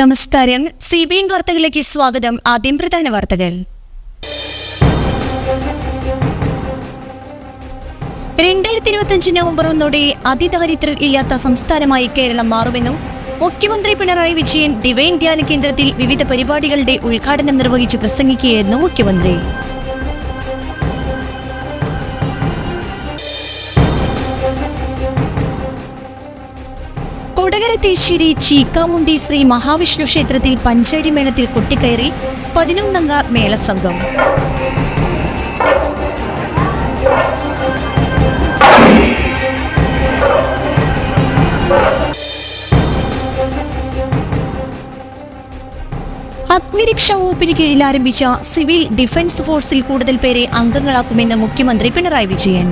നമസ്കാരം. C B N വാർത്തകളിലേക്ക് സ്വാഗതം. ആദ്യം പ്രധാന വാർത്തകൾ. രണ്ടായിരത്തി ഇരുപത്തിയഞ്ച് നവംബർ ഒന്നോടെ അതിദാരിദ്ര്യർ ഇല്ലാത്ത സംസ്ഥാനമായി കേരളം മാറുമെന്നും മുഖ്യമന്ത്രി പിണറായി വിജയൻ ഡിവൈൻ ധ്യാന കേന്ദ്രത്തിൽ വിവിധ പരിപാടികളുടെ ഉദ്ഘാടനം നിർവഹിച്ച് പ്രസംഗിക്കുകയായിരുന്നു മുഖ്യമന്ത്രി. കൊടകര ശ്രീ ചീക്കാമുണ്ടി ശ്രീ മഹാവിഷ്ണു ക്ഷേത്രത്തിൽ പഞ്ചാരി മേളത്തിൽ കൊട്ടിക്കയറി പതിനൊന്നംഗ മേളസംഘം അഗ്നിരക്ഷാ വകുപ്പിന് കീഴിൽ ആരംഭിച്ച സിവിൽ ഡിഫൻസ് ഫോഴ്സിൽ കൂടുതൽ പേരെ അംഗങ്ങളാക്കുമെന്ന് മുഖ്യമന്ത്രി പിണറായി വിജയൻ.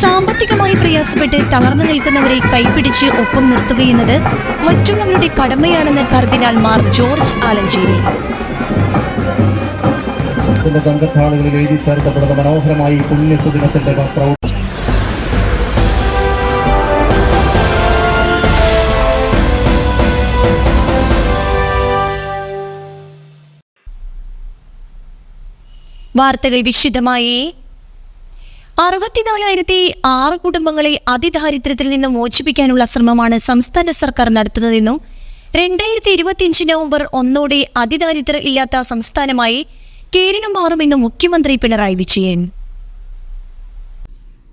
സാമ്പത്തികമായി പ്രയാസപ്പെട്ട് തളർന്നു നിൽക്കുന്നവരെ കൈപിടിച്ച് ഒപ്പം നിർത്തുകയെന്നത് മറ്റുള്ളവരുടെ കടമയാണെന്ന് കർദിനാൾ മാർ ജോർജ് ആലഞ്ചേരി. തങ്കത്താളുകളിൽ എഴുതി ചേർക്കപ്പെടുന്ന മനോഹരമായി പുണ്യസുദിനത്തിന്റെ വസ്ത്രവും വാർത്തകൾ വിശദമായി. അറുപത്തിനാലായിരത്തി ആറ് കുടുംബങ്ങളെ അതിദാരിദ്ര്യത്തിൽ നിന്ന് മോചിപ്പിക്കാനുള്ള ശ്രമമാണ് സംസ്ഥാന സർക്കാർ നടത്തുന്നതെന്നും രണ്ടായിരത്തി ഇരുപത്തിയഞ്ച് നവംബർ ഒന്നോടെ അതിദാരിദ്ര്യം ഇല്ലാത്ത സംസ്ഥാനമായി കേരളം മാറുമെന്നും മുഖ്യമന്ത്രി പിണറായി വിജയൻ.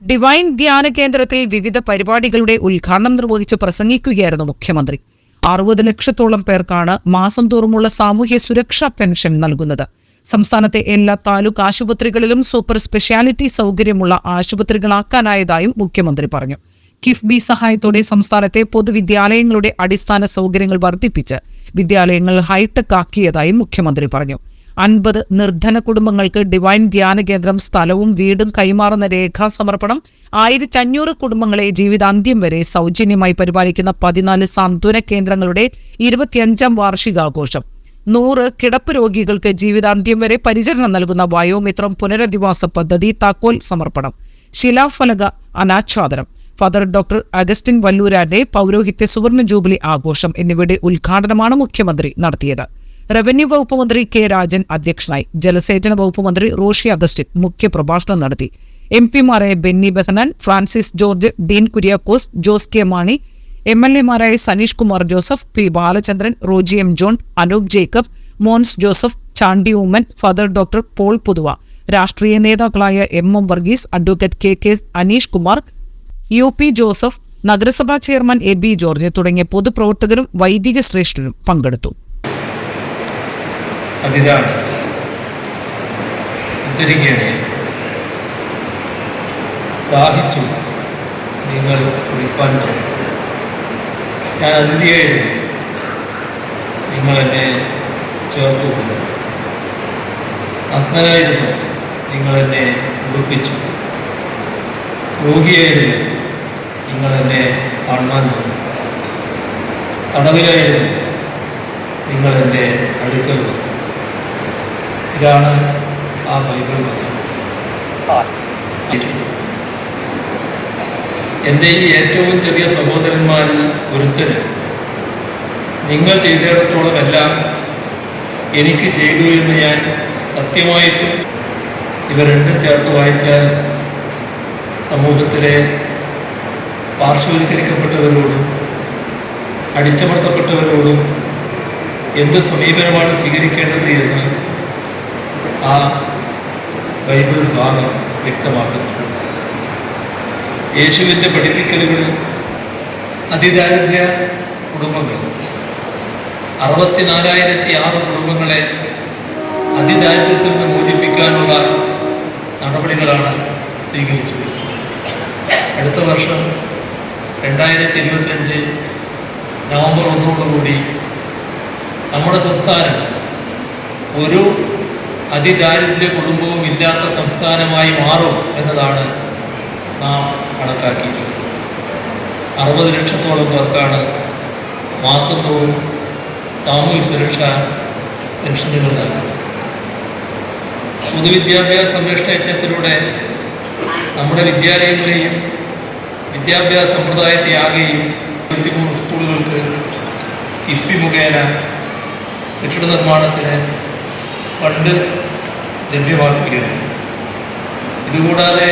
ഡിവൈൻ ധ്യാന കേന്ദ്രത്തിൽ വിവിധ പരിപാടികളുടെ ഉദ്ഘാടനം നിർവഹിച്ച് പ്രസംഗിക്കുകയായിരുന്നു മുഖ്യമന്ത്രി. അറുപത് ലക്ഷത്തോളം പേർക്കാണ് മാസം തോറുമുള്ള സാമൂഹ്യ സുരക്ഷാ പെൻഷൻ നൽകുന്നത്. സംസ്ഥാനത്തെ എല്ലാ താലൂക്ക് ആശുപത്രികളിലും സൂപ്പർ സ്പെഷ്യാലിറ്റി സൗകര്യമുള്ള ആശുപത്രികളാക്കാനായതായും മുഖ്യമന്ത്രി പറഞ്ഞു. കിഫ്ബി സഹായത്തോടെ സംസ്ഥാനത്തെ പൊതുവിദ്യാലയങ്ങളുടെ അടിസ്ഥാന സൗകര്യങ്ങൾ വർദ്ധിപ്പിച്ച് വിദ്യാലയങ്ങൾ ഹൈടെക് ആക്കിയതായും മുഖ്യമന്ത്രി പറഞ്ഞു. അൻപത് നിർധന കുടുംബങ്ങൾക്ക് ഡിവൈൻ ധ്യാന കേന്ദ്രം സ്ഥലവും വീടും കൈമാറുന്ന രേഖാസമർപ്പണം ആയിരത്തി അഞ്ഞൂറ് കുടുംബങ്ങളെ ജീവിതാന്ത്യം വരെ സൗജന്യമായി പരിപാലിക്കുന്ന പതിനാല് സാന്ത്വന കേന്ദ്രങ്ങളുടെ ഇരുപത്തിയഞ്ചാം വാർഷികാഘോഷം നൂറ് കിടപ്പ് രോഗികൾക്ക് ജീവിതാന്ത്യം വരെ പരിചരണം നൽകുന്ന വയോമിത്രം പുനരധിവാസ പദ്ധതി താക്കോൽ സമർപ്പണം. ശിലാഫലക അനാച്ഛാദനം. ഫാദർ ഡോക്ടർ അഗസ്റ്റിൻ വല്ലൂരാന്റെ പൗരോഹിത്യ സുവർണ ജൂബിലി ആഘോഷം എന്നിവയുടെ ഉദ്ഘാടനമാണ് മുഖ്യമന്ത്രി നടത്തിയത്. റവന്യൂ വകുപ്പ് മന്ത്രി കെ രാജൻ അധ്യക്ഷനായി ജലസേചന വകുപ്പ് മന്ത്രി റോഷി അഗസ്റ്റിൻ മുഖ്യപ്രഭാഷണം നടത്തി. M പിമാരായ Benny Behanan Francis George Dean Kuriakose Jose K Mani M L എമാരായ Saneesh Kumar Joseph P Balachandran Roji M John Anoop Jacob Mons Joseph Chandy Oommen father doctor Paul Puthuva. രാഷ്ട്രീയ നേതാക്കളായ M M Varghese advocate K K Aneesh Kumar U P Joseph നഗരസഭാ chairman A B George തുടങ്ങിയ പൊതുപ്രവർത്തകരും വൈദിക ശ്രേഷ്ഠരും പങ്കെടുത്തു. ദാഹിച്ചു. നിങ്ങൾ കുടിപ്പാൻ ഞാൻ അതിഥിയായിരുന്നു നിങ്ങൾ എന്നെ ചേർത്തുകൊണ്ടു നഗ്നനായിരുന്നു നിങ്ങൾ എന്നെ ഉടുപ്പിച്ചു. രോഗിയായിരുന്നു നിങ്ങൾ എന്നെ കാണാൻ തന്നു തടവിലായിരുന്നു നിങ്ങൾ എന്റെ അടുക്കൽ വന്നു. ഇതാണ് ആ ബൈബിൾ വചനം. എന്റെ ഈ ഏറ്റവും ചെറിയ സഹോദരന്മാരിൽ ഒരുത്തന് നിങ്ങൾ ചെയ്തിടത്തോളം എല്ലാം എനിക്ക് ചെയ്തു എന്ന് ഞാൻ സത്യമായിട്ട് ഇവ രണ്ടും ചേർത്ത് വായിച്ചാൽ സമൂഹത്തിലെ പാർശ്വവൽക്കരിക്കപ്പെട്ടവരോടും അടിച്ചമർത്തപ്പെട്ടവരോടും എന്ത് സമീപനമാണ് സ്വീകരിക്കേണ്ടത് എന്ന് ആ ബൈബിൾ ഭാഗം വ്യക്തമാക്കുന്നു. യേശുവിന്റെ പഠിപ്പിക്കലുകൾ അതിദാരിദ്ര്യ കുടുംബങ്ങൾ. അറുപത്തിനാലായിരത്തി ആറ് കുടുംബങ്ങളെ അതിദാരിദ്ര്യത്തിൽ നിന്ന് മോചിപ്പിക്കാനുള്ള നടപടികളാണ് സ്വീകരിച്ചത് അടുത്ത വർഷം രണ്ടായിരത്തി ഇരുപത്തഞ്ച് നവംബർ ഒന്നോടുകൂടി നമ്മുടെ സംസ്ഥാനം ഒരു അതിദാരിദ്ര്യ കുടുംബവും ഇല്ലാത്ത സംസ്ഥാനമായി മാറും എന്നതാണ് നാം കണക്കാക്കിയിട്ടുള്ളത് അറുപത് ലക്ഷത്തോളം പേർക്കാണ് മാസം തോറും സാമൂഹ്യ സുരക്ഷാ പെൻഷനുകൾ നൽകുന്നത്. പൊതുവിദ്യാഭ്യാസ സംരക്ഷണ യജ്ഞത്തിലൂടെ നമ്മുടെ വിദ്യാലയങ്ങളെയും വിദ്യാഭ്യാസ സമ്പ്രദായത്തെ ആകെയും ഇരുപത്തിമൂന്ന് സ്കൂളുകൾക്ക് കിഫ്ബി മുഖേന കെട്ടിട നിർമ്മാണത്തിന് ഫണ്ട് ലഭ്യമാക്കുകയാണ്. ഇതുകൂടാതെ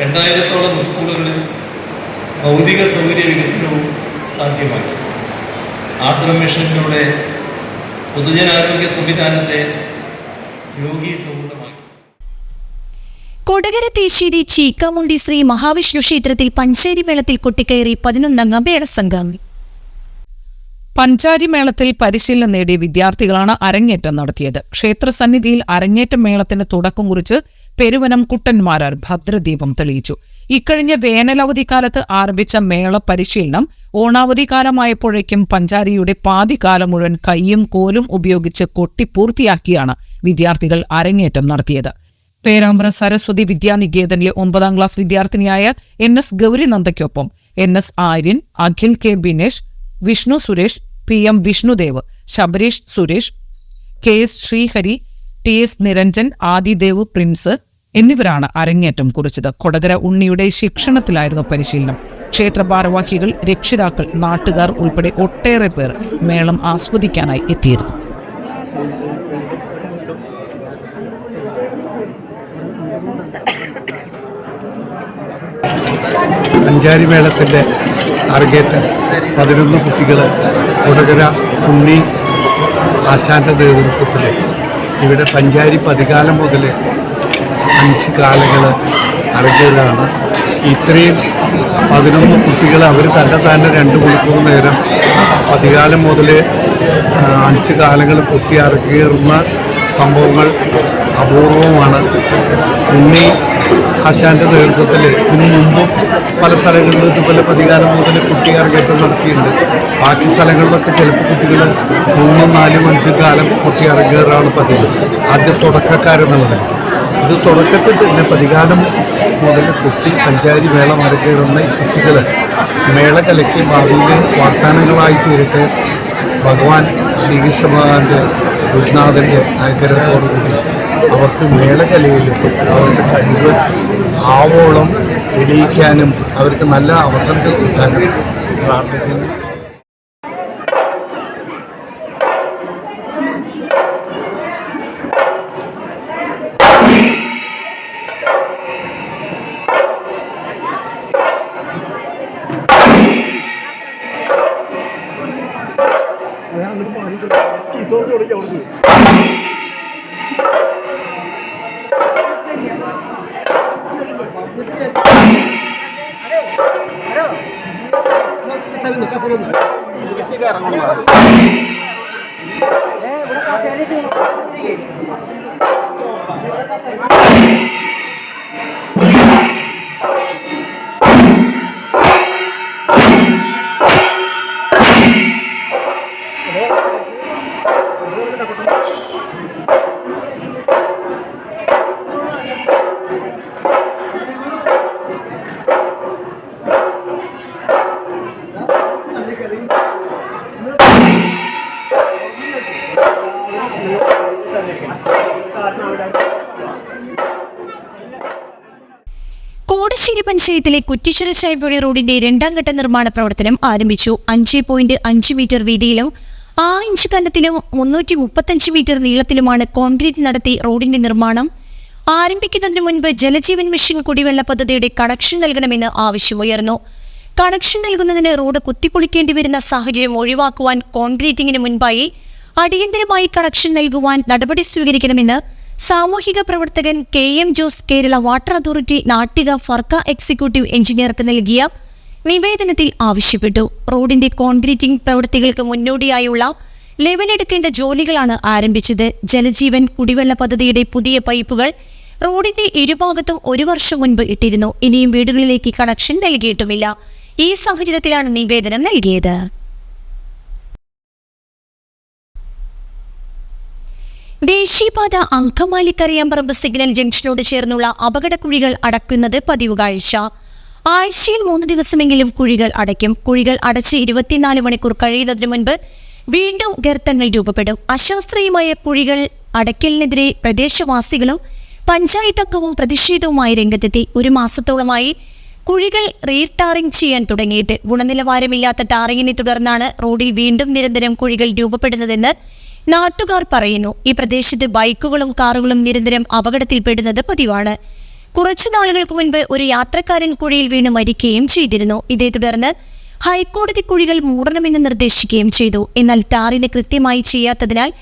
രണ്ടായിരത്തോളം സ്കൂളുകളിൽ ഭൗതിക സൗകര്യ വികസനവും സാധ്യമാക്കി. ആർദ്ര മിഷനിലൂടെ പൊതുജനാരോഗ്യ സംവിധാനത്തെ രോഗി സൗഹൃദമാക്കി കൊടകര തേശ്ശേരി ചീക്കാമുണ്ടി ശ്രീ മഹാവിഷ്ണു ക്ഷേത്രത്തിൽ പഞ്ചേരി മേളത്തിൽ കൊട്ടിക്കയറി പതിനൊന്നംഗ മേളസംഘം പഞ്ചാരി മേളത്തിൽ പരിശീലനം നേടിയ വിദ്യാർത്ഥികളാണ് അരങ്ങേറ്റം നടത്തിയത്. ക്ഷേത്രസന്നിധിയിൽ അരങ്ങേറ്റ മേളത്തിന് തുടക്കം കുറിച്ച് പെരുവനം കുട്ടന്മാരാർ ഭദ്രദീപം തെളിയിച്ചു. ഇക്കഴിഞ്ഞ വേനലവധി കാലത്ത് ആരംഭിച്ച മേള പരിശീലനം ഓണാവധി കാലമായപ്പോഴേക്കും പഞ്ചാരിയുടെ പാതികാലം മുഴുവൻ കൈയും കോലും ഉപയോഗിച്ച് കൊട്ടി പൂർത്തിയാക്കിയാണ് വിദ്യാർത്ഥികൾ അരങ്ങേറ്റം നടത്തിയത്. പേരാമ്പ്ര സരസ്വതി വിദ്യാനികേതനിലെ ഒമ്പതാം ക്ലാസ് വിദ്യാർത്ഥിനിയായ N S ഗൗരിനന്ദയ്ക്കൊപ്പം N S Aryan Akhil K Binesh Vishnu Suresh P M Vishnudev Sabarish Suresh K S Sreehari T S Niranjan Adidev Prince എന്നിവരാണ് അരങ്ങേറ്റം കുറിച്ചത്. കൊടകര ഉണ്ണിയുടെ ശിക്ഷണത്തിലായിരുന്നു പരിശീലനം. ക്ഷേത്ര ഭാരവാഹികൾ രക്ഷിതാക്കൾ നാട്ടുകാർ ഉൾപ്പെടെ ഒട്ടേറെ പേർ മേളം ആസ്വദിക്കാനായി എത്തിയിരുന്നു. അഞ്ചാരി മേളത്തിന്റെ അരങ്ങേറ്റം പതിനൊന്ന് കുട്ടികൾ കൊടകര ഉണ്ണി ആശാന്റെ നേതൃത്വത്തിൽ ഇവിടെ പഞ്ചാരി പതികാലം മുതൽ അഞ്ച് കാലുകൾ അരങ്ങേറാണ് ഇത്രയും പതിനൊന്ന് കുട്ടികൾ അവർ തന്നെ തന്നെ രണ്ട് മണിക്കൂർ നേരം പതികാലം മുതൽ അഞ്ച് കാലങ്ങൾ അരങ്ങേറുന്ന സംഭവങ്ങൾ അപൂർവമാണ് ഉണ്ണി ആശാന്റെ നേതൃത്വത്തിൽ ഇതിനു മുമ്പും പല സ്ഥലങ്ങളിലും ഇതുപോലെ പതികാലം മുതൽ കുട്ടി അരങ്ങേറ്റം നടത്തിയിട്ടുണ്ട്. ബാക്കി സ്ഥലങ്ങളിലൊക്കെ ചിലപ്പോൾ കുട്ടികൾ മൂന്നും നാലും അഞ്ചും കാലം കുട്ടി അരങ്ങേറാണ് പതിവ്. ആദ്യ തുടക്കക്കാരെന്നുള്ളത്. ഇത് തുടക്കത്തിൽ തന്നെ പതികാലം മുതൽ കുട്ടി പഞ്ചാരി മേള മരക്കേറുന്ന ഈ കുട്ടികൾ മേള കലയ്ക്ക് ഭാവിയിലെ വാഗ്ദാനങ്ങളായി തീരട്ടെ. ഭഗവാൻ ശ്രീകൃഷ്ണ ഭഗവാന്റെ ഗുരുനാഥന്റെ അനുഗ്രഹത്തോടുകൂടി അവർക്ക് മേളകലയിൽ അവരുടെ കഴിവ് ആവോളം തെളിയിക്കാനും അവർക്ക് നല്ല അവസരങ്ങൾ കിട്ടാനും പ്രാർത്ഥിക്കുന്നു. പഞ്ചായത്തിലെ കുറ്റിശ്വര ചായപ്പുഴ റോഡിന്റെ രണ്ടാം ഘട്ട നിർമ്മാണ പ്രവർത്തനം ആരംഭിച്ചു. അഞ്ച് പോയിന്റ് അഞ്ച് മീറ്റർ വീതിയിലും ആറ് ഇഞ്ച് കനത്തിലും മുന്നൂറ്റി മുപ്പത്തഞ്ച് മീറ്റർ നീളത്തിലുമാണ് കോൺക്രീറ്റ് നടത്തി റോഡിന്റെ നിർമ്മാണം ആരംഭിക്കുന്നതിന് മുൻപ് ജലജീവൻ മിഷൻ കുടിവെള്ള പദ്ധതിയുടെ കണക്ഷൻ നൽകണമെന്ന് ആവശ്യമുയർന്നു കണക്ഷൻ നൽകുന്നതിന് റോഡ് കുത്തിപ്പൊളിക്കേണ്ടി വരുന്ന സാഹചര്യം ഒഴിവാക്കുവാൻ കോൺക്രീറ്റിംഗിന് മുൻപായി അടിയന്തരമായി കണക്ഷൻ നൽകുവാൻ നടപടി സ്വീകരിക്കണമെന്ന് സാമൂഹിക പ്രവർത്തകൻ K M Jose Kerala water authority Nattika Firka executive എഞ്ചിനീയർക്ക് നൽകിയ നിവേദനത്തിൽ ആവശ്യപ്പെട്ടു. റോഡിന്റെ കോൺക്രീറ്റിംഗ് പ്രവൃത്തികൾക്ക് മുന്നോടിയായുള്ള ലെവലെടുക്കേണ്ട ജോലികളാണ് ആരംഭിച്ചത്. ജലജീവൻ കുടിവെള്ള പദ്ധതിയുടെ പുതിയ പൈപ്പുകൾ റോഡിന്റെ ഇരുഭാഗത്തും ഒരു വർഷം മുൻപ് ഇട്ടിരുന്നു. ഇനിയും വീടുകളിലേക്ക് കണക്ഷൻ നൽകിയിട്ടുമില്ല. ഈ സാഹചര്യത്തിലാണ് നിവേദനം നൽകിയത്. ദേശീയപാത അങ്കമാലി കറിയാമ്പറമ്പ് സിഗ്നൽ ജംഗ്ഷനോട് ചേർന്നുള്ള അപകടക്കുഴികൾ അടക്കുന്നത് പതിവ് കാഴ്ച. ആഴ്ചയിൽ മൂന്ന് ദിവസമെങ്കിലും കുഴികൾ അടയ്ക്കും. കുഴികൾ അടച്ച് ഇരുപത്തിനാല് മണിക്കൂർ കഴിയുന്നതിന് മുൻപ് വീണ്ടും ഗർത്തങ്ങൾ രൂപപ്പെടും. അശാസ്ത്രീയമായ കുഴികൾ അടയ്ക്കലിനെതിരെ പ്രദേശവാസികളും പഞ്ചായത്ത് അംഗവും പ്രതിഷേധവുമായി രംഗത്തെത്തി. ഒരു മാസത്തോളമായി കുഴികൾ റീടാറിംഗ് ചെയ്യാൻ തുടങ്ങിയിട്ട്. ഗുണനിലവാരമില്ലാത്ത ടാറിങ്ങിനെ തുടർന്നാണ് റോഡിൽ വീണ്ടും നിരന്തരം കുഴികൾ രൂപപ്പെടുന്നതെന്ന് നാട്ടുകാർ പറയുന്നു ഈ പ്രദേശത്ത് ബൈക്കുകളും കാറുകളും നിരന്തരം അപകടത്തിൽപ്പെടുന്നത് പതിവാണ്. കുറച്ചു നാളുകൾക്ക് മുൻപ് ഒരു യാത്രക്കാരൻ കുഴിയിൽ വീണ് മരിക്കുകയും ചെയ്തിരുന്നു. ഇതേ തുടർന്ന് ഹൈക്കോടതി കുഴികൾ മൂടണമെന്ന് നിർദ്ദേശിക്കുകയും ചെയ്തു. എന്നാൽ ടാറിന് കൃത്യമായി ചെയ്യാത്തതിനാൽ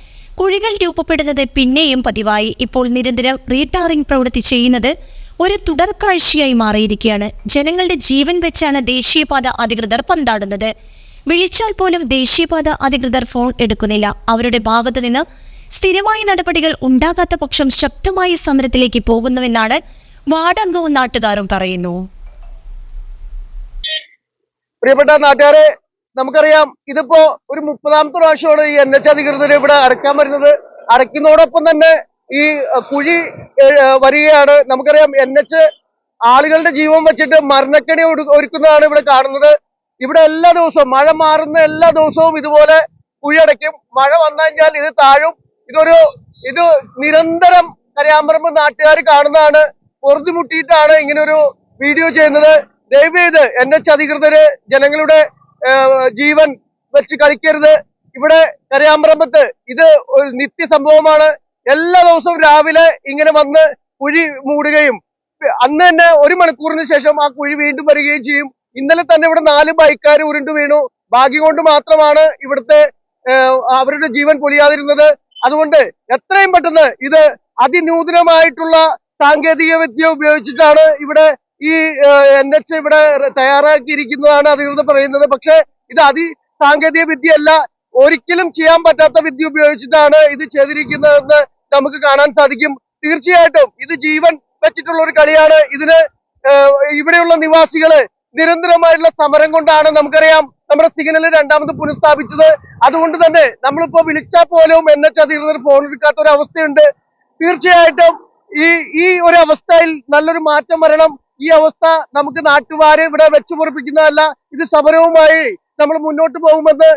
കുഴികൾ രൂപപ്പെടുന്നത് പിന്നെയും പതിവായി. ഇപ്പോൾ നിരന്തരം റീടാറിംഗ് പ്രവൃത്തി ചെയ്യുന്നത് ഒരു തുടർക്കാഴ്ചയായി മാറിയിരിക്കുകയാണ്. ജനങ്ങളുടെ ജീവൻ വെച്ചാണ് ദേശീയപാത അധികൃതർ പന്താടുന്നത്. വിളിച്ചാൽ പോലും ദേശീയപാത അധികൃതർ ഫോൺ എടുക്കുന്നില്ല. അവരുടെ ഭാഗത്തു നിന്ന് സ്ഥിരമായ നടപടികൾ ഉണ്ടാകാത്ത പക്ഷം ശക്തമായ സമരത്തിലേക്ക് പോകുന്നുവെന്നാണ് വാർഡംഗവും നാട്ടുകാരും പറയുന്നു. പ്രിയപ്പെട്ട നാട്ടുകാരെ നമുക്കറിയാം ഇതിപ്പോ ഒരു മുപ്പതാമത്തെ പ്രാവശ്യമാണ് ഈ എൻ എച്ച് അധികൃതർ ഇവിടെ അടയ്ക്കാൻ വരുന്നത്. അടയ്ക്കുന്നതോടൊപ്പം തന്നെ ഈ കുഴി വരികയാണ്. നമുക്കറിയാം എൻ എച്ച് ആളുകളുടെ ജീവൻ വെച്ചിട്ട് മരണക്കണി ഒരുക്കുന്നതാണ് ഇവിടെ കാണുന്നത്. ഇവിടെ എല്ലാ ദിവസവും മഴ മാറുന്ന എല്ലാ ദിവസവും ഇതുപോലെ കുഴിയടയ്ക്കും മഴ വന്നാൽ ഇത് താഴും. ഇതൊരു ഇത് നിരന്തരം കരയാമ്പറമ്പ് നാട്ടുകാർ കാണുന്നതാണ്. പൊറുതിമുട്ടിയിട്ടാണ് ഇങ്ങനെ ഒരു വീഡിയോ ചെയ്യുന്നത്. ദയവ് ചെയ്ത് എൻ എച്ച് അധികൃതർ ജനങ്ങളുടെ ജീവൻ വെച്ച് കളിക്കരുത്. ഇവിടെ കരയാമ്പറമ്പത്ത് ഇത് ഒരു നിത്യസംഭവമാണ്. എല്ലാ ദിവസവും രാവിലെ ഇങ്ങനെ വന്ന് കുഴി മൂടുകയും അന്ന് തന്നെ ഒരു മണിക്കൂറിന് ശേഷം ആ കുഴി വീണ്ടും വരികയും ചെയ്യും. ഇന്നലെ തന്നെ ഇവിടെ നാല് ബൈക്കാർ ഉരുണ്ടു വീണു. ഭാഗ്യം കൊണ്ട് മാത്രമാണ് ഇവിടുത്തെ അവരുടെ ജീവൻ പൊലിയാതിരുന്നത്. അതുകൊണ്ട് എത്രയും പെട്ടെന്ന് ഇത് അതിനൂതനമായിട്ടുള്ള സാങ്കേതിക വിദ്യ ഉപയോഗിച്ചിട്ടാണ് ഇവിടെ ഈ എൻ എച്ച് ഇവിടെ തയ്യാറാക്കിയിരിക്കുന്നതാണ് അധികൃതർ പറയുന്നത്. പക്ഷേ ഇത് അതി സാങ്കേതിക വിദ്യയല്ല. ഒരിക്കലും ചെയ്യാൻ പറ്റാത്ത വിദ്യ ഉപയോഗിച്ചിട്ടാണ് ഇത് ചെയ്തിരിക്കുന്നതെന്ന് നമുക്ക് കാണാൻ സാധിക്കും. തീർച്ചയായിട്ടും ഇത് ജീവൻ വെച്ചിട്ടുള്ള ഒരു കളിയാണ്. ഇതിന് ഇവിടെയുള്ള നിവാസികൾ നിരന്തരമായിട്ടുള്ള സമരം കൊണ്ടാണ് നമുക്കറിയാം നമ്മുടെ സിഗ്നൽ രണ്ടാമത് പുനഃസ്ഥാപിച്ചത്. അതുകൊണ്ട് തന്നെ നമ്മളിപ്പോ വിളിച്ചാൽ പോലും എൻ എച്ച് അധികൃതർ ഫോൺ എടുക്കാത്ത ഒരു അവസ്ഥയുണ്ട് തീർച്ചയായിട്ടും ഈ ഈ ഒരു അവസ്ഥയിൽ നല്ലൊരു മാറ്റം വരണം. ഈ അവസ്ഥ നമുക്ക് നാട്ടുകാരെ ഇവിടെ വെച്ചു പൊറപ്പിക്കുന്നതല്ല ഇത് സമരവുമായി നമ്മൾ മുന്നോട്ട് പോകുമെന്ന്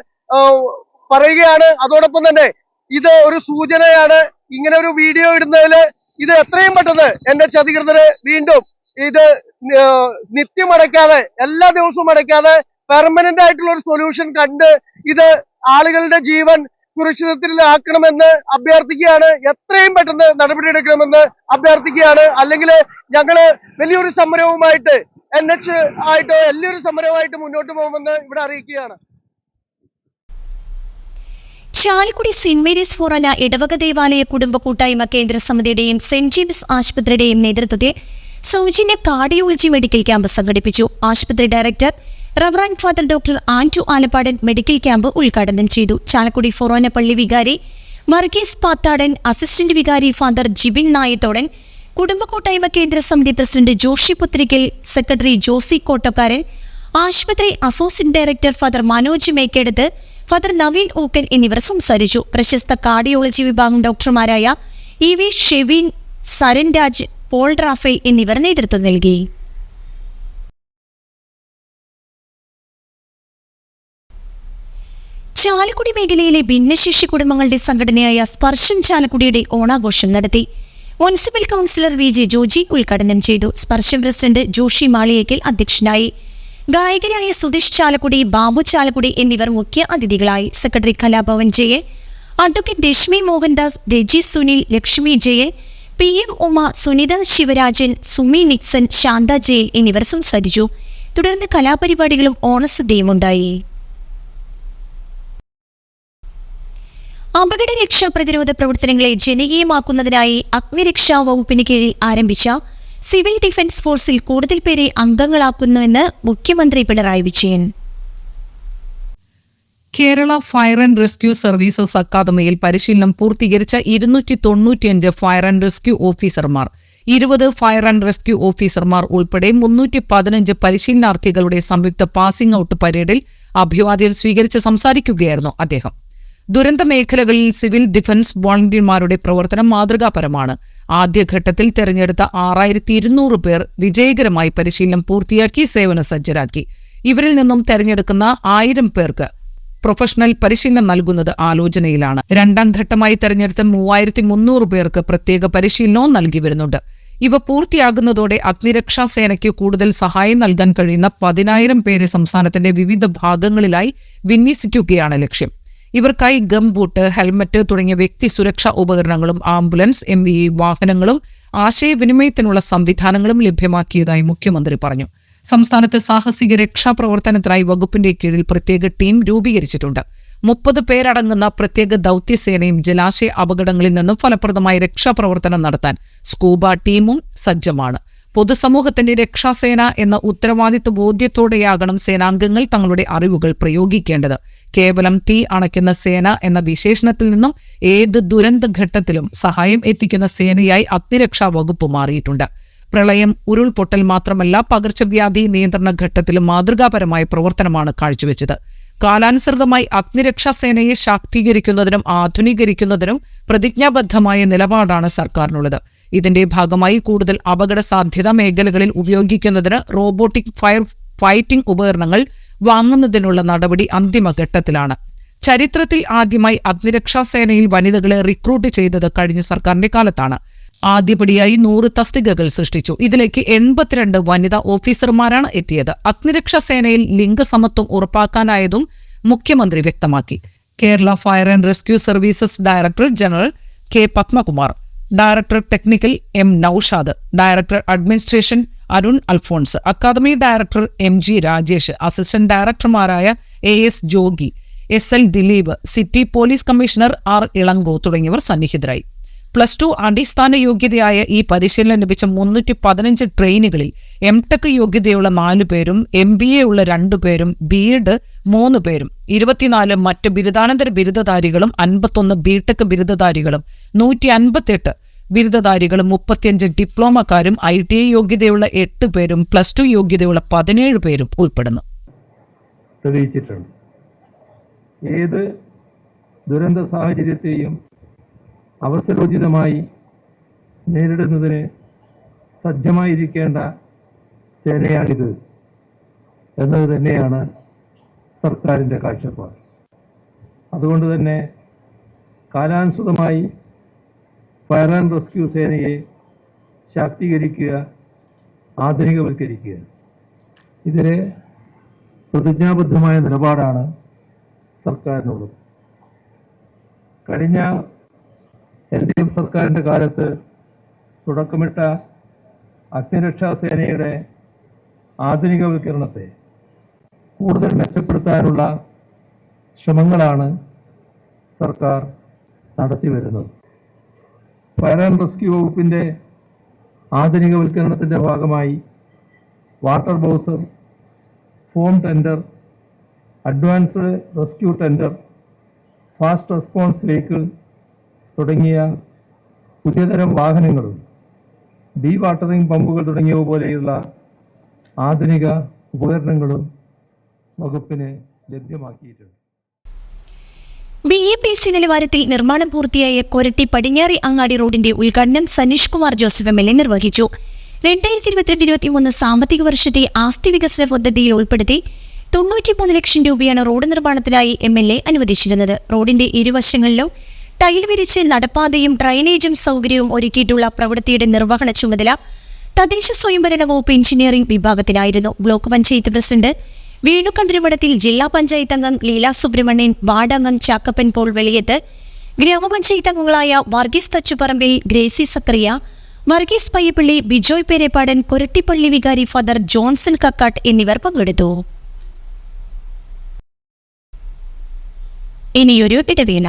പറയുകയാണ്. അതോടൊപ്പം തന്നെ ഇത് ഒരു സൂചനയാണ്. ഇങ്ങനെ ഒരു വീഡിയോ ഇടുന്നതിൽ ഇത് എത്രയും പെട്ടെന്ന് എൻ എച്ച് അധികൃതർ വീണ്ടും ഇത് നിത്യം അടയ്ക്കാതെ എല്ലാ ദിവസവും അടയ്ക്കാതെ പെർമനന്റ് ആയിട്ടുള്ള ഒരു സൊല്യൂഷൻ കണ്ട് ഇത് ആളുകളുടെ ജീവൻ സുരക്ഷിതത്തിലാക്കണമെന്ന് അഭ്യർത്ഥിക്കുകയാണ്. എത്രയും പെട്ടെന്ന് നടപടിയെടുക്കണമെന്ന് അഭ്യർത്ഥിക്കുകയാണ്. അല്ലെങ്കിൽ ഞങ്ങൾ വലിയൊരു സമരവുമായിട്ട് എൻ എച്ച് ആയിട്ട് വലിയൊരു സമരവുമായിട്ട് മുന്നോട്ട് പോകുമെന്ന് ഇവിടെ അറിയിക്കുകയാണ്. ചാലിക്കുടി സെന്റ് മേരീസ് ഫോറാന ഇടവക ദേവാലയ കുടുംബ കൂട്ടായ്മ കേന്ദ്ര സമിതിയുടെയും സെന്റ് ജെയിംസ് ആശുപത്രിയുടെയും നേതൃത്വത്തിൽ സൗജന്യ കാർഡിയോളജി മെഡിക്കൽ ക്യാമ്പ് സംഘടിപ്പിച്ചു. ആശുപത്രി director reverend father doctor Antu Alappadan medical camp ഉദ്ഘാടനം ചെയ്തു. ചാലക്കുടി ഫൊറോനപ്പള്ളി വികാരി വർഗീസ് പാത്താടൻ അസിസ്റ്റന്റ് വികാരി ഫാദർ ജിബിൻ നായത്തോടൻ കുടുംബ കൂട്ടായ്മ കേന്ദ്ര സമിതി പ്രസിഡന്റ് ജോഷി പുത്രിക്കൽ സെക്രട്ടറി ജോസി കോട്ടക്കാരൻ ആശുപത്രി അസോസിയന്റ് director father Manoj Mekkeduth father Naveen Ookken എന്നിവർ സംസാരിച്ചു. പ്രശസ്ത കാർഡിയോളജി വിഭാഗം ഡോക്ടർമാരായ E V Shevin Saran Raj Paul Raphael എന്നിവർ നേതൃത്വം നൽകി. ചാലക്കുടി മേഖലയിലെ ഭിന്നശേഷി കുടുംബങ്ങളുടെ സംഘടനയായ സ്പർശം ചാലക്കുടിയുടെ ഓണാഘോഷം നടത്തി. Municipal councillor V J Joji ഉദ്ഘാടനം ചെയ്തു. സ്പർശം പ്രസിഡന്റ് ജോഷി മാളിയേക്കൽ അധ്യക്ഷനായി. ഗായകരായ സുധീഷ് ചാലക്കുടി ബാബു ചാലക്കുടി എന്നിവർ മുഖ്യ അതിഥികളായി. Secretary Kalabhavan Jaye advocate Reshmi Mohandas Reji Sunil Lakshmi Jayan P M Uma Sunitha Sivarajan Sumi Nixon Shantha Jayil എന്നിവർ സംസാരിച്ചു. തുടർന്ന് കലാപരിപാടികളും ഓണസദ്യയും ഉണ്ടായി അപകട രക്ഷാ പ്രതിരോധ പ്രവർത്തനങ്ങളെ ജനകീയമാക്കുന്നതിനായി അഗ്നിരക്ഷാ വകുപ്പിന് കീഴിൽ ആരംഭിച്ച സിവിൽ ഡിഫൻസ് ഫോഴ്സിൽ കൂടുതൽ പേരെ അംഗങ്ങളാക്കുന്നുവെന്ന് മുഖ്യമന്ത്രി Pinarayi Vijayan. Kerala fire and rescue services അക്കാദമിയിൽ പരിശീലനം പൂർത്തീകരിച്ച ഇരുന്നൂറ്റി തൊണ്ണൂറ്റിയഞ്ച് ഫയർ ആൻഡ് റെസ്ക്യൂ ഓഫീസർമാർ. ഇരുപത് ഫയർ ആൻഡ് റെസ്ക്യൂ ഓഫീസർമാർ ഉൾപ്പെടെ മുന്നൂറ്റി പതിനഞ്ച് പരിശീലനാർത്ഥികളുടെ സംയുക്ത പാസിംഗ് ഔട്ട് പരേഡിൽ അഭിവാദ്യം സ്വീകരിച്ച് സംസാരിക്കുകയായിരുന്നു അദ്ദേഹം. ദുരന്ത മേഖലകളിൽ സിവിൽ ഡിഫൻസ് വോളണ്ടിയർമാരുടെ പ്രവർത്തനം മാതൃകാപരമാണ്. ആദ്യഘട്ടത്തിൽ തെരഞ്ഞെടുത്ത ആറായിരത്തി ഇരുന്നൂറ് പേർ വിജയകരമായി പരിശീലനം പൂർത്തിയാക്കി സേവന സജ്ജരാക്കി ഇവരിൽ നിന്നും തെരഞ്ഞെടുക്കുന്ന ആയിരം പേർക്ക് പ്രൊഫഷണൽ പരിശീലനം നൽകുന്നത് ആലോചനയിലാണ്. രണ്ടാം ഘട്ടമായി തെരഞ്ഞെടുത്ത മൂവായിരത്തി മുന്നൂറ് പേർക്ക് പ്രത്യേക പരിശീലനവും നൽകി വരുന്നുണ്ട്. ഇവ പൂർത്തിയാകുന്നതോടെ അഗ്നിരക്ഷാ സേനയ്ക്ക് കൂടുതൽ സഹായം നൽകാൻ കഴിയുന്ന പതിനായിരം പേരെ സംസ്ഥാനത്തിന്റെ വിവിധ ഭാഗങ്ങളിലായി വിന്യസിക്കുകയാണ് ലക്ഷ്യം. ഇവർക്കായി ഗംബൂട്ട് ഹെൽമറ്റ് തുടങ്ങിയ വ്യക്തി സുരക്ഷാ ഉപകരണങ്ങളും ആംബുലൻസ് എം വാഹനങ്ങളും ആശയവിനിമയത്തിനുള്ള സംവിധാനങ്ങളും ലഭ്യമാക്കിയതായി മുഖ്യമന്ത്രി പറഞ്ഞു. സംസ്ഥാനത്ത് സാഹസിക രക്ഷാപ്രവർത്തനത്തിനായി വകുപ്പിന്റെ കീഴിൽ പ്രത്യേക ടീം രൂപീകരിച്ചിട്ടുണ്ട്. മുപ്പത് പേരടങ്ങുന്ന പ്രത്യേക ദൗത്യസേനയും ജലാശയ അപകടങ്ങളിൽ നിന്നും ഫലപ്രദമായ രക്ഷാപ്രവർത്തനം നടത്താൻ സ്കൂബ ടീമും സജ്ജമാണ്. പൊതുസമൂഹത്തിന്റെ രക്ഷാസേന എന്ന ഉത്തരവാദിത്വ ബോധ്യത്തോടെയാകണം സേനാംഗങ്ങൾ തങ്ങളുടെ അറിവുകൾ പ്രയോഗിക്കേണ്ടത്. കേവലം തീ അണയ്ക്കുന്ന സേന എന്ന വിശേഷണത്തിൽ നിന്നും ഏത് ദുരന്ത ഘട്ടത്തിലും സഹായം എത്തിക്കുന്ന സേനയായി അഗ്നിരക്ഷാ വകുപ്പ് മാറിയിട്ടുണ്ട്. പ്രളയം ഉരുൾപൊട്ടൽ മാത്രമല്ല പകർച്ചവ്യാധി നിയന്ത്രണ ഘട്ടത്തിലും മാതൃകാപരമായ പ്രവർത്തനമാണ് കാഴ്ചവെച്ചത്. കാലാനുസൃതമായി അഗ്നിരക്ഷാ സേനയെ ശാക്തീകരിക്കുന്നതിനും ആധുനീകരിക്കുന്നതിനും പ്രതിജ്ഞാബദ്ധമായ നിലപാടാണ് സർക്കാരിനുള്ളത്. ഇതിന്റെ ഭാഗമായി കൂടുതൽ അപകട സാധ്യതാ മേഖലകളിൽ ഉപയോഗിക്കുന്നതിന് റോബോട്ടിക് ഫയർ ഫൈറ്റിംഗ് ഉപകരണങ്ങൾ വാങ്ങുന്നതിനുള്ള നടപടി അന്തിമഘട്ടത്തിലാണ് ചരിത്രത്തിൽ ആദ്യമായി അഗ്നിരക്ഷാ സേനയിൽ വനിതകളെ റിക്രൂട്ട് ചെയ്തത് കഴിഞ്ഞ സർക്കാരിന്റെ കാലത്താണ്. ആദ്യപടിയായി നൂറ് തസ്തികകൾ സൃഷ്ടിച്ചു. ഇതിലേക്ക് എൺപത്തിരണ്ട് വനിതാ ഓഫീസർമാരാണ് എത്തിയത്. അഗ്നിരക്ഷാ സേനയിൽ ലിംഗസമത്വം ഉറപ്പാക്കാനായതും മുഖ്യമന്ത്രി വ്യക്തമാക്കി. Kerala fire and rescue services director general K Padmakumar director technical M Noushad director administration Arun Alphonse academy director M G Rajesh assistant ഡയറക്ടർമാരായ A S Jogi S L Dileep city police commissioner R Ilango തുടങ്ങിയവർ സന്നിഹിതരായി. Plus two അടിസ്ഥാന യോഗ്യതയായ ഈ പരിശീലനം ലഭിച്ച മുന്നൂറ്റി പതിനഞ്ച് ട്രെയിനുകളിൽ M tech യോഗ്യതയുള്ള നാലു പേരും എം ബി എ ഉള്ള രണ്ടു പേരും ബി എഡ് മൂന്ന് പേരും ഇരുപത്തിനാല് മറ്റ് ബിരുദാനന്തര ബിരുദധാരികളും അൻപത്തൊന്ന് ബി ടെക് ബിരുദധാരികളും നൂറ്റി അൻപത്തെട്ട് ബിരുദധാരികളും മുപ്പത്തിയഞ്ച് ഡിപ്ലോമക്കാരും ഐ ടി ഐ യോഗ്യതയുള്ള എട്ട് പേരും പ്ലസ് ടു യോഗ്യതയുള്ള പതിനേഴ് പേരും ഉൾപ്പെടുന്നു. തെളിയിച്ചിട്ടുണ്ട്. ഏത് ദുരന്ത സാഹചര്യത്തെയും അവസരോചിതമായി നേരിടുന്നതിന് സജ്ജമായിരിക്കേണ്ട സേനയാണിത് എന്നത് തന്നെയാണ് സർക്കാരിന്റെ കാഴ്ചപ്പാട്. അതുകൊണ്ട് തന്നെ കാലാനുസൃതമായി ഫയർ ആൻഡ് റെസ്ക്യൂ സേനയെ ശാക്തീകരിക്കുക ആധുനികവൽക്കരിക്കുക ഇതിന് പ്രതിജ്ഞാബദ്ധമായ നിലപാടാണ് സർക്കാരിനുള്ളത്. കഴിഞ്ഞ എൽ ഡി എഫ് സർക്കാരിന്റെ കാലത്ത് തുടക്കമിട്ട അഗ്നിരക്ഷാ സേനയുടെ ആധുനികവൽക്കരണത്തെ കൂടുതൽ മെച്ചപ്പെടുത്താനുള്ള ശ്രമങ്ങളാണ് സർക്കാർ നടത്തി വരുന്നത് ഫയർ ആൻഡ് റെസ്ക്യൂ വകുപ്പിന്റെ ആധുനികവൽക്കരണത്തിന്റെ ഭാഗമായി water bowser foam tender advanced rescue tender fast response vehicle തുടങ്ങിയ പുതിയതരം വാഹനങ്ങളും ഡീ വാട്ടറിംഗ് പമ്പുകൾ തുടങ്ങിയവ പോലെയുള്ള ആധുനിക ഉപകരണങ്ങളും വകുപ്പിന് ലഭ്യമാക്കിയിട്ടുണ്ട്. ബി എ പി സി നിലവാരത്തിൽ നിർമ്മാണം പൂർത്തിയായ കൊരട്ടി പടിഞ്ഞാറി അങ്ങാടി റോഡിന്റെ ഉദ്ഘാടനം Saneesh Kumar Joseph M L A നിർവഹിച്ചു. രണ്ടായിരത്തി ഇരുപത്തിരണ്ട് ഇരുപത്തിമൂന്ന് സാമ്പത്തിക വർഷത്തെ ആസ്തി വികസന പദ്ധതിയിൽ ഉൾപ്പെടുത്തി തൊണ്ണൂറ്റിമൂന്ന് ലക്ഷം രൂപയാണ് റോഡ് നിർമ്മാണത്തിനായി എം എൽ എ അനുവദിച്ചിരുന്നത്. റോഡിന്റെ ഇരുവശങ്ങളിലും ടൈൽ വിരിച്ച് നടപ്പാതയും ഡ്രൈനേജും സൗകര്യവും ഒരുക്കിയിട്ടുള്ള പ്രവൃത്തിയുടെ നിർവഹണ ചുമതല തദ്ദേശ സ്വയംഭരണ വകുപ്പ് എഞ്ചിനീയറിംഗ് വിഭാഗത്തിനായിരുന്നു. ബ്ലോക്ക് പഞ്ചായത്ത് പ്രസിഡന്റ് വേണുകണ്ഠരമഠത്തിൽ ജില്ലാ പഞ്ചായത്ത് അംഗം ലീല സുബ്രഹ്മണ്യൻ വാർഡ് അംഗം ചാക്കപ്പൻ പോൾ വെളിയത്ത് ഗ്രാമപഞ്ചായത്ത് അംഗങ്ങളായ വർഗീസ് തച്ചുപറമ്പിൽ ഗ്രേസി സക്രിയ വർഗീസ് പയ്യപ്പള്ളി ബിജോയ് പേരേപ്പാടൻ കൊരട്ടിപ്പള്ളി വികാരി ഫാദർ ജോൺസൺ കക്കാട്ട് എന്നിവർ പങ്കെടുത്തു. ഇനിയൊരു ഇടവേള.